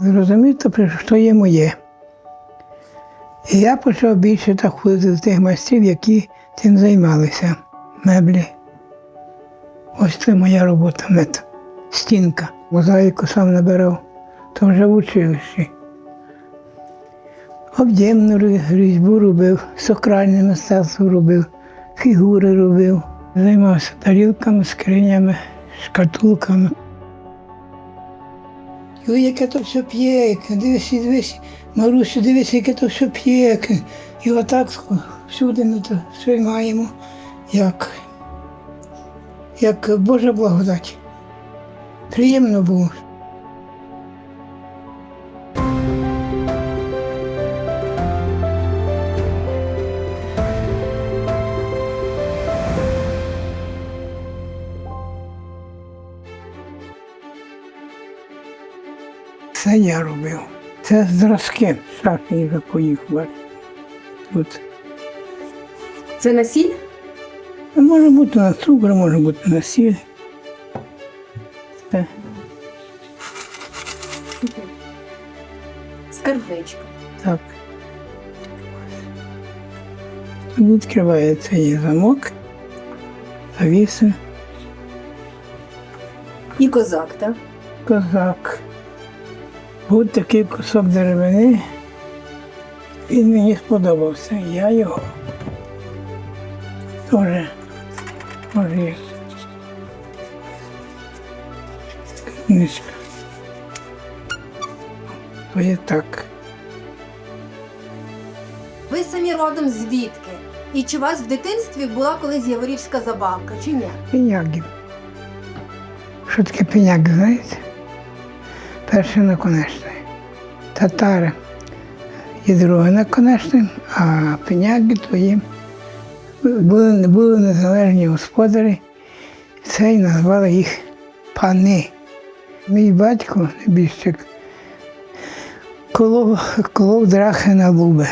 Зрозумів, то що є моє. І я почав більше так ходити до тих майстрів, які цим займалися. Меблі. Ось це моя робота, мета. Стінка. Мозаїку сам набирав, то вже в училищі. Об'ємну різьбу робив, сакральне мистецтво робив, фігури робив, займався тарілками, скринями, шкатулками. Ой, яке то все п'є, яке, дивись, дивись, Марусю, дивись, яке то все п'є. І отак всюди ми то все маємо, як, як Божа благодать. Приємно було. Це я робив. Це зразки шахи вже поїхав. Тут. Це насіль? Ну, Може бути на цукор, може бути на сіль. Це Скарбничка. так. Тут відкривається її замок, завіси, І козак, так? козак. Був такий кусок деревини. Він мені сподобався. Я його теж може. Книжка. То є так. Ви самі родом звідки? І чи у вас в дитинстві була колись яворівська забавка, чи ні? Пеняги. Що таке пеняк, знаєте? Перше наконечне. Татари і друге наконечне, а пеняги то їм були, були незалежні господарі, це і назвали їх пани. Мій батько, небіжчик, колов, колов драхи на луби,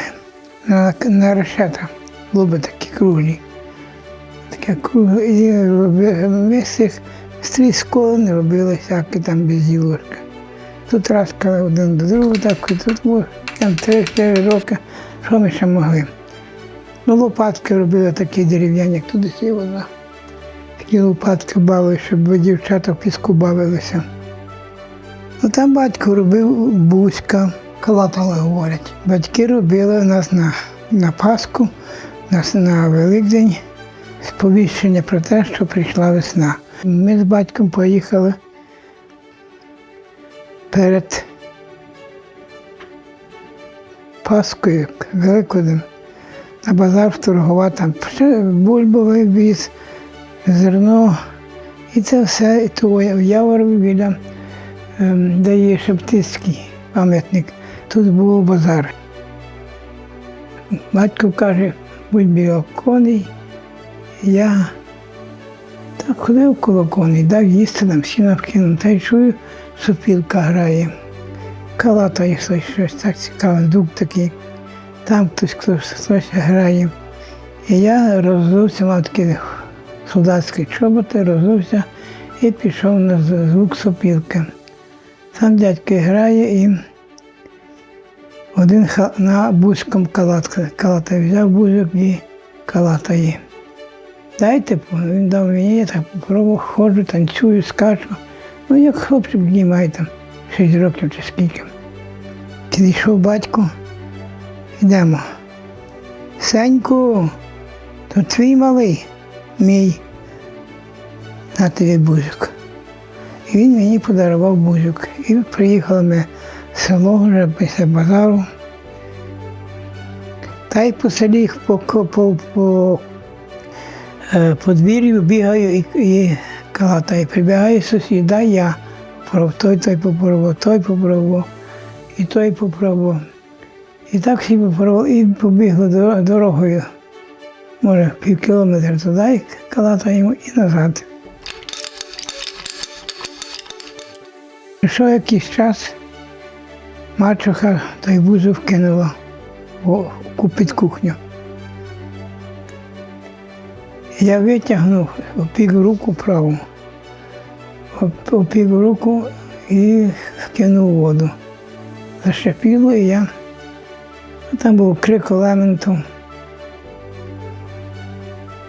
на, на решета. Луби такі круглі таке кругле, і ми з цих стріскон робили всяке там без. Тут раскали один до другого, так і тут там 3-4 роки, що ми ще могли. Ну, лопатки робили такі дерев'яні, як туди вона. Такі лопатки бавили, щоб дівчата в піску бавилися. Ну там батько робив бузька, калатали говорять. Батьки робили нас на, на Пасху, на, на Великдень сповіщення про те, що прийшла весна. Ми з батьком поїхали перед Паскою, Великодем, на базар торгувати, там бульбовий віз, зерно. І це все і то в Яворові біля, ем, де є Шептицький пам'ятник. Тут був базар. Батько каже, будь біля коней. Я так ходив коло коней, дав їсти, там сіна вкинув, та й чую, сопілка грає. Калатає щось, щось так цікаве, звук такий. Там хтось хтось, хтось грає. І я роззувся, мав такі солдатські чоботи, роззувся і пішов на звук сопілки. Там дядько грає і один на бузьком калатка, калатає, взяв бузок і калатає. Дайте, він дав мені, я так попробував, ходжу, танцюю, скачу. Ну, як хлопчик мені має там 6 років чи скільки. Підійшов батько, йдемо. Сеньку, то твій малий, мій, на тобі бузик. І він мені подарував бузик. І приїхали ми в село вже після базару. Та й по селі по, по, по, по Е, подвір'ю бігаю і, і калатаю. Прибігає сусід, дай я. Попробував, той той попробував, той попробував, і той попробував. І так всі попробував, і побігли дорогою. Може, пів кілометра туди, калатаємо і назад. Прийшов якийсь час, мачуха той бузов кинула під кухню. Я витягнув, опік руку праву, оп- опік руку і вкинув в воду. зашипіло, і я там був крик лементу.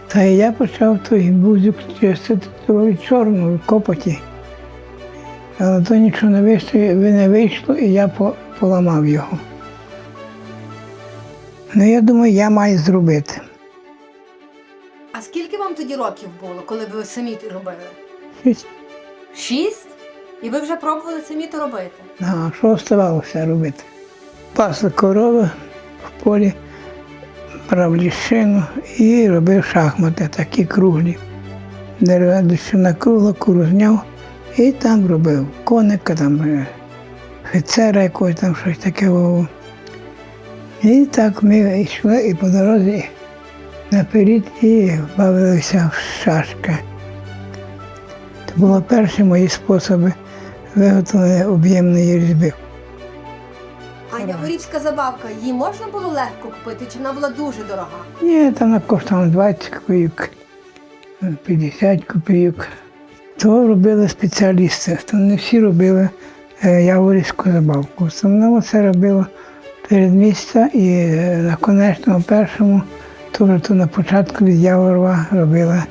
Та і я почав той бузик чистити від чорну копоті. Але то нічого не вийшло, не вийшло, і я поламав його. Ну, я думаю, я маю зробити. Вам тоді років було, коли ви самі робили? Щось, Шість? І ви вже пробували самі то робити? А що оставалося робити? Пасли корови в полі, брав ліщину і робив шахмати, такі круглі. Дерев'яна кругла, куру зняв і там робив коника, там е, офіцера якогось там щось таке. І так ми йшли і по дорозі наперед і бавилися в шашки. Це були перші мої способи виготовлення об'ємної різьби. А яворівська забавка, її можна було легко купити, чи вона була дуже дорога? Ні, там на коштувало 20 копійок, 50 копійок. То робили спеціалісти, то не всі робили е, яворівську забавку. В основному це робило передмістя і е, на конечному першому, то то на початку від Яворова робили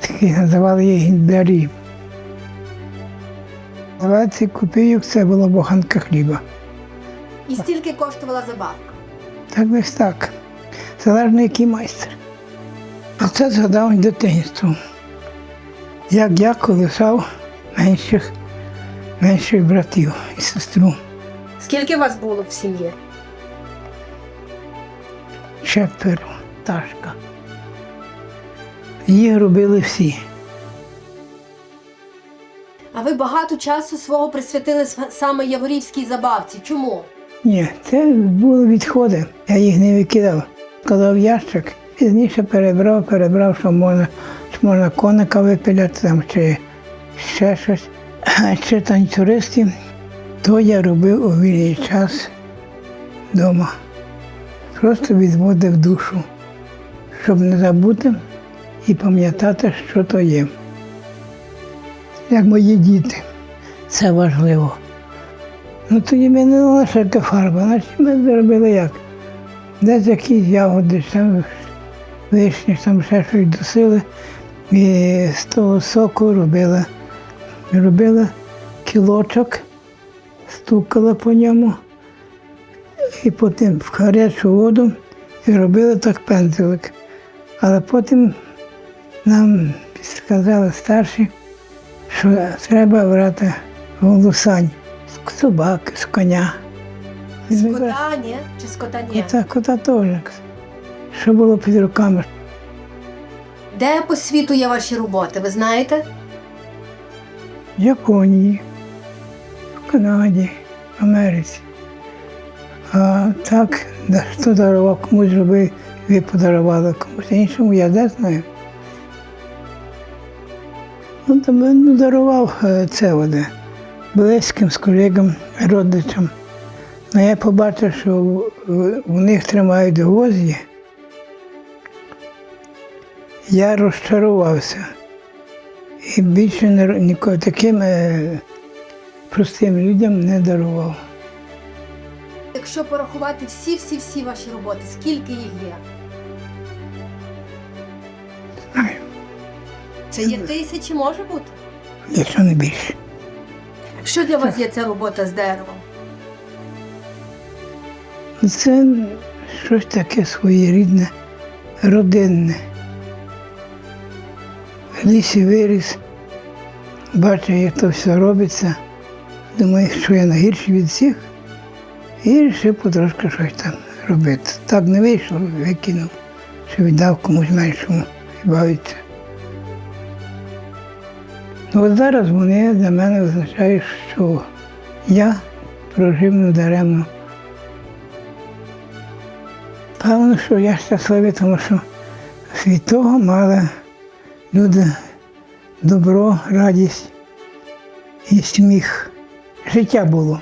такі, називали їх гіндарі. 20 копійок це була буханка хліба. І стільки коштувала забавка. Так десь так. Залежно який майстер. А це згадав дитинство. Як я колисав менших, менших братів і сестру. Скільки вас було в сім'ї? Четверо, ташка. Їх робили всі. А ви багато часу свого присвятили саме яворівській забавці. Чому? Ні, це були відходи, я їх не викидав. Казав ящик, пізніше перебрав, перебрав, що можна, що можна коника випиляти там, чи ще щось. А ще танцюристів, то я робив у вільний час вдома. Просто відводив душу, щоб не забути і пам'ятати, що то є. Як мої діти, це важливо. Ну тоді ми не таке фарба, значить ми зробили як? Десь якісь ягоди, там вишні, там ще щось досили. І з того соку робили, робили кілочок, стукали по ньому, і потім в гарячу воду і робили так пензлик. Але потім нам сказали старші, що треба брати волосань з собаки, з коня. З кота, ні? Чи з кота ні? Кота, кота теж. Що було під руками? Де по світу є ваші роботи, ви знаєте? В Японії, в Канаді, в Америці. А так, хто дарував комусь зробив, ви подарували комусь іншому, я де знаю. Ну, то він дарував е, це воде близьким, з колегам, родичам. Ну, я побачив, що у них тримають гвозді. Я розчарувався. І більше ніколи таким е, простим людям не дарував. Якщо порахувати всі-всі-всі ваші роботи, скільки їх є? Знаю, Це є тисячі, може бути? якщо не більше. Що для вас є ця робота з деревом? Це щось таке своєрідне, родинне. В лісі виріс, бачив, як то все робиться. Думаю, що я найгірший від всіх. І вирішив потрошки щось там робити. Так не вийшло, викинув, що віддав комусь меншому і бавиться. Ну, от зараз вони для мене означають, що я прожив недаремно. Певно, що я щасливий, тому що від мали люди добро, радість і сміх. Життя було.